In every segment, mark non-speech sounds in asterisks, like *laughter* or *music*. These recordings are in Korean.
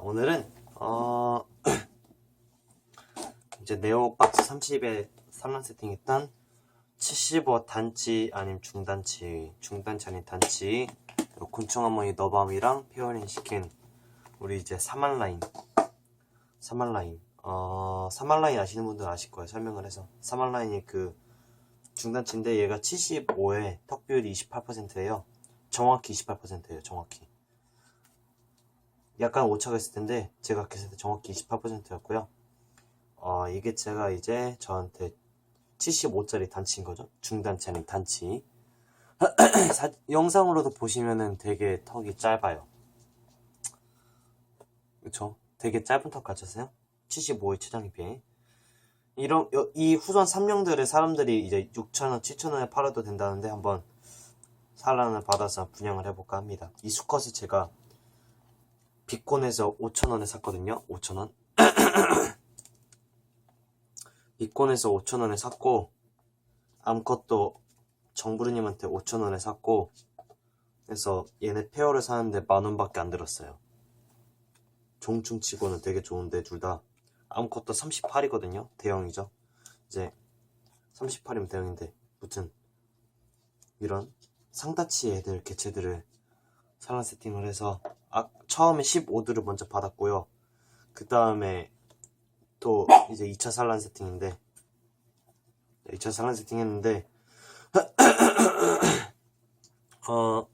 오늘은 어 *clears throat* 이제 네오박스 30에 산란 세팅했던 75 단치 아님 중단치 중단치 아닌 단치 곤충 할머니 너밤이랑 페어링 시킨 우리 이제 사만 라인. 사만 라인. 어 사만 라인 아시는 분들 아실 거예요. 설명을 해서. 사만 라인이 그 중단치인데 얘가 75에 턱 비율이 28%예요 정확히 28%예요 정확히 약간 오차가 있을 텐데 제가 했을 때 정확히 28%였고요. 어, 이게 제가 이제 저한테 75짜리 단치인 거죠. 중단치 아닌 단치. *clears throat* 사- 영상으로도 보시면은 되게 턱이 짧아요. 그쵸? 되게 짧은 턱 같으세요? 75의 최장에 비해. 이런, 여- 이 후손 3명들을 사람들이 이제 6,000원, 7,000원에 팔아도 된다는데 한번 사랑을 받아서 분양을 해볼까 합니다. 이 수컷을 제가 비콘에서 5,000원에 샀거든요. 5,000원. 비콘에서 5,000원에 샀고, 암컷도 정부르님한테 5,000원에 샀고, 그래서 얘네 페어를 사는데 만원밖에 안 들었어요. 종충 치고는 되게 좋은데, 둘 다. 암컷도 38이거든요. 대형이죠. 이제, 38이면 대형인데, 무튼, 이런 상다치 애들, 개체들을 산란 세팅을 해서 아, 처음에 15두를 먼저 받았고요. 그 다음에 또 이제 2차 산란 세팅인데 2차 산란 세팅 했는데 *clears throat* 어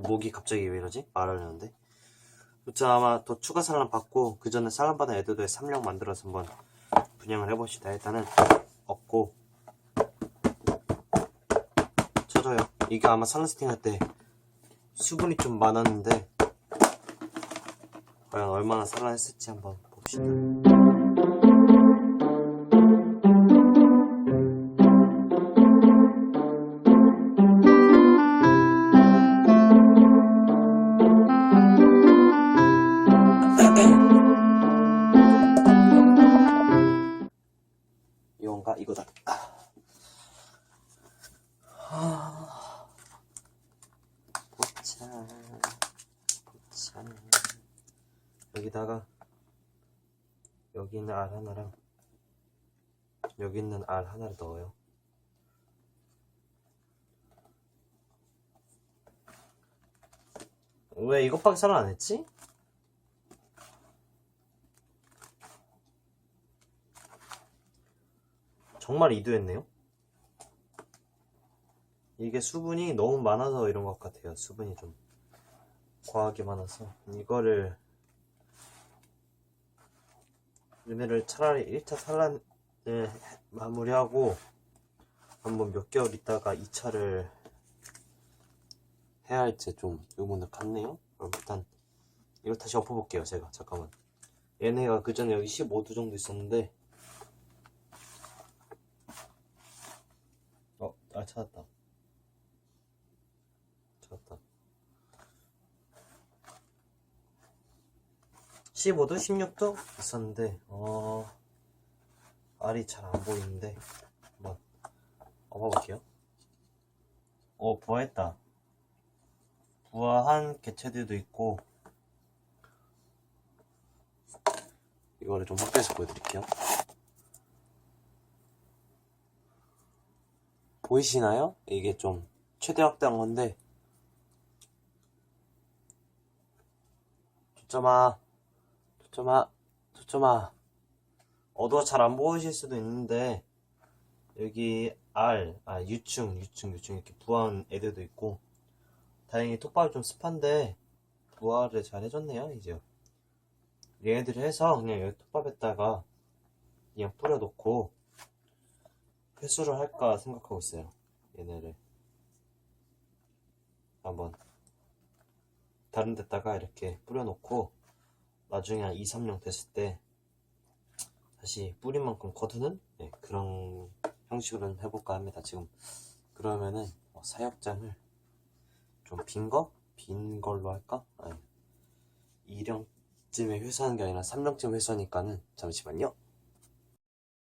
목이 갑자기 왜 이러지? 말하려는데 아무튼 아마 또 추가 산란 받고 그 전에 산란 받은 애들도 3령 만들어서 한번 분양을 해봅시다. 일단은 없고 이게 아마 산란 세팅 할 때 수분이 좀 많았는데 과연 얼마나 살아냈을지 한번 봅시다. 여기다가 여기 있는 알 하나랑 여기 있는 알 하나를 넣어요 왜 이것밖에 살안 했지? 정말 이두했네요 이게 수분이 너무 많아서 이런 것 같아요. 수분이 좀 과하게 많아서 이거를 얘네를 차라리 1차 산란을 마무리하고 한번 몇 개월 있다가 2차를 해야 할지 좀 의문을 갖네요. 그럼 일단 이걸 다시 엎어볼게요. 제가 잠깐만 얘네가 그 전에 여기 15도 정도 있었는데 어, 아. 찾았다. 15도, 16도 있었는데, 어, 알이 잘 안 보이는데, 한번 업어볼게요. 오, 부화했다. 부화한 개체들도 있고, 이거를 좀 확대해서 보여드릴게요. 보이시나요? 이게 좀 최대 확대한 건데, 초점아, 초점아, 초점아. 어두워 잘 안 보이실 수도 있는데, 여기 알, 아, 유충, 유충, 유충, 이렇게 부화한 애들도 있고, 다행히 톱밥이 좀 습한데, 부화를 잘 해줬네요, 이제. 얘네들 해서 그냥 여기 톱밥에다가 그냥 뿌려놓고, 회수를 할까 생각하고 있어요. 얘네를. 한번. 다른 데다가 이렇게 뿌려놓고 나중에 한 2, 3년 됐을 때 다시 뿌린 만큼 거두는 네, 그런 형식으로 해볼까 합니다. 지금 그러면은 어, 사육장을 좀 빈 거? 빈 걸로 할까? 아니 2령쯤에 회수하는 게 아니라 3령쯤 회수하니까는 잠시만요.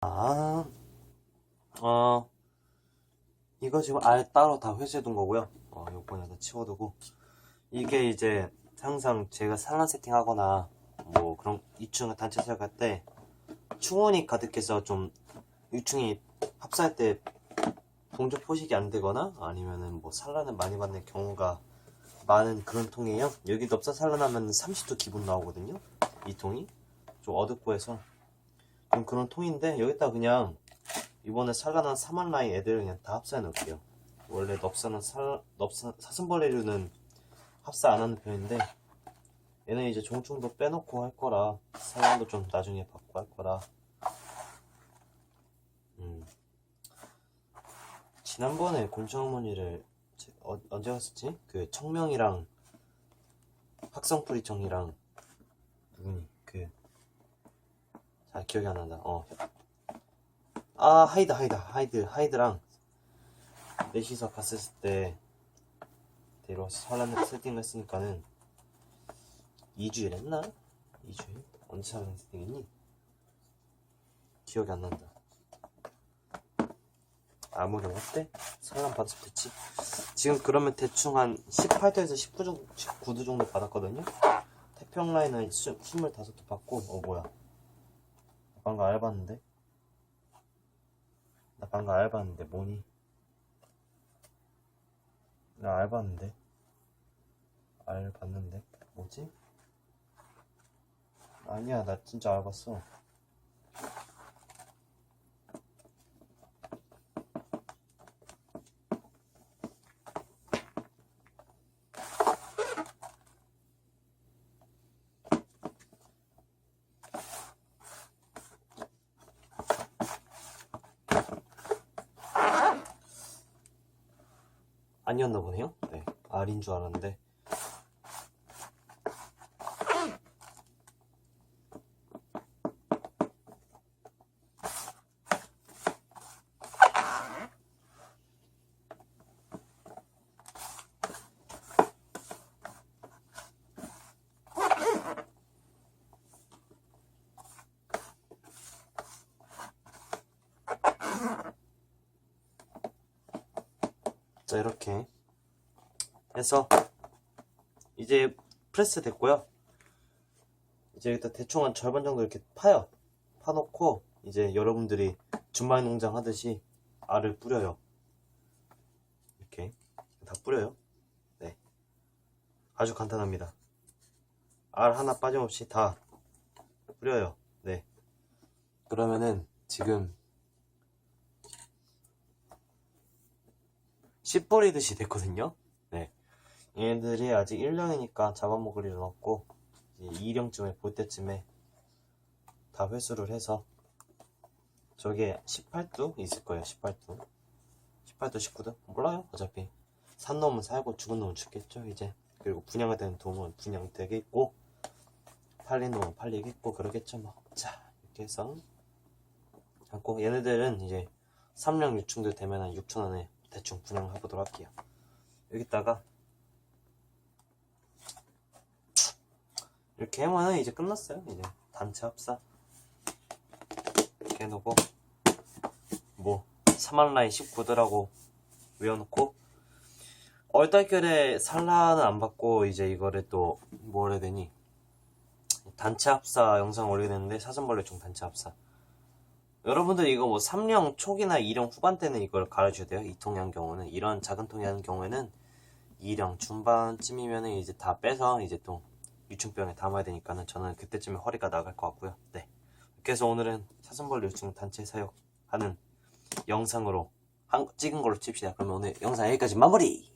아, 어, 이거 지금 알 따로 다 회수해 둔 거고요. 어, 여기다 치워두고 이게 이제 항상 제가 산란 세팅하거나 뭐 그런 유충 단체 사역할 때 충원이 가득해서 좀 유충이 합사할 때 동조 포식이 안 되거나 아니면은 뭐 산란을 많이 받는 경우가 많은 그런 통이에요. 여기 넙사 산란하면 30도 기본 나오거든요. 이 통이 좀 어둡고 해서 좀 그런 통인데 여기다 그냥 이번에 산란한 사만라인 애들 그냥 다 합사해 놓을게요. 원래 넙사는 살, 넙사, 사슴벌레류는 합사 안 하는 편인데 얘는 이제 종충도 빼놓고 할 거라 산란도 좀 나중에 받고 할 거라 음. 지난번에 곤충어머니를 제- 어, 언제 갔었지? 그 청명이랑 학성뿌리청이랑 누구니? 그 잘 기억이 안 난다. 어. 아 하이드 하이드 하이드 하이드랑 넷이서 갔을 때 데려와서 살란 세팅을 했으니까는 2주일 했나? 2주일? 언제 살란 세팅했니? 기억이 안 난다. 아무리 어때? 살란 받았을 됐지. 지금 그러면 대충 한 18도에서 19 정도, 19도 정도 받았거든요. 태평 라인은 25도 받고, 어, 뭐야. 나 방금 알봤는데? 나 방금 알봤는데, 뭐니? 나 알봤는데? 알봤는데? 뭐지? 아니야, 나 진짜 알봤어. 아니었나 보네요. 네, R인 줄 알았는데. 자, 이렇게 해서 이제 프레스 됐고요. 이제 일단 대충 한 절반 정도 이렇게 파요. 파놓고 이제 여러분들이 준마이 농장 하듯이 알을 뿌려요. 이렇게 다 뿌려요. 네, 아주 간단합니다. 알 하나 빠짐없이 다 뿌려요. 네. 그러면은 지금 씨 뿌리듯이 됐거든요. 네. 얘네들이 아직 1령이니까 잡아먹을 일은 없고, 이제 2령쯤에 볼 때쯤에 다 회수를 해서, 저게 18도 있을 거예요, 18도. 18도, 19도? 몰라요, 어차피. 산 놈은 살고 죽은 놈은 죽겠죠, 이제. 그리고 분양이 되는 놈은 분양되겠고, 팔린 놈은 팔리겠고, 그러겠죠, 뭐. 자, 이렇게 해서. 하고, 얘네들은 이제 3령 유충들 되면 한 6천원에 대충 분양을 해보도록 할게요. 여기다가 이렇게 하면 이제 끝났어요. 이제 단체 합사 이렇게 해놓고 뭐 3만 라인 19도라고 외워놓고 얼떨결에 산란은 안 받고 이제 이거를 또뭘 해야 되니 단체 합사 영상 올리게 되는데 사슴벌레 총 단체 합사 여러분들 이거 뭐 3령 초기나 2령 후반 때는 이걸 갈아줘야 돼요. 이한 경우는 이런 작은 하는 경우에는 2령 중반쯤이면은 이제 다 빼서 이제 또 유충병에 담아야 되니까는 저는 그때쯤에 허리가 나갈 것 같고요. 네. 그래서 오늘은 사슴벌레 유충 단체 사육하는 영상으로 한, 찍은 걸로 칩시다. 그러면 오늘 영상 여기까지 마무리!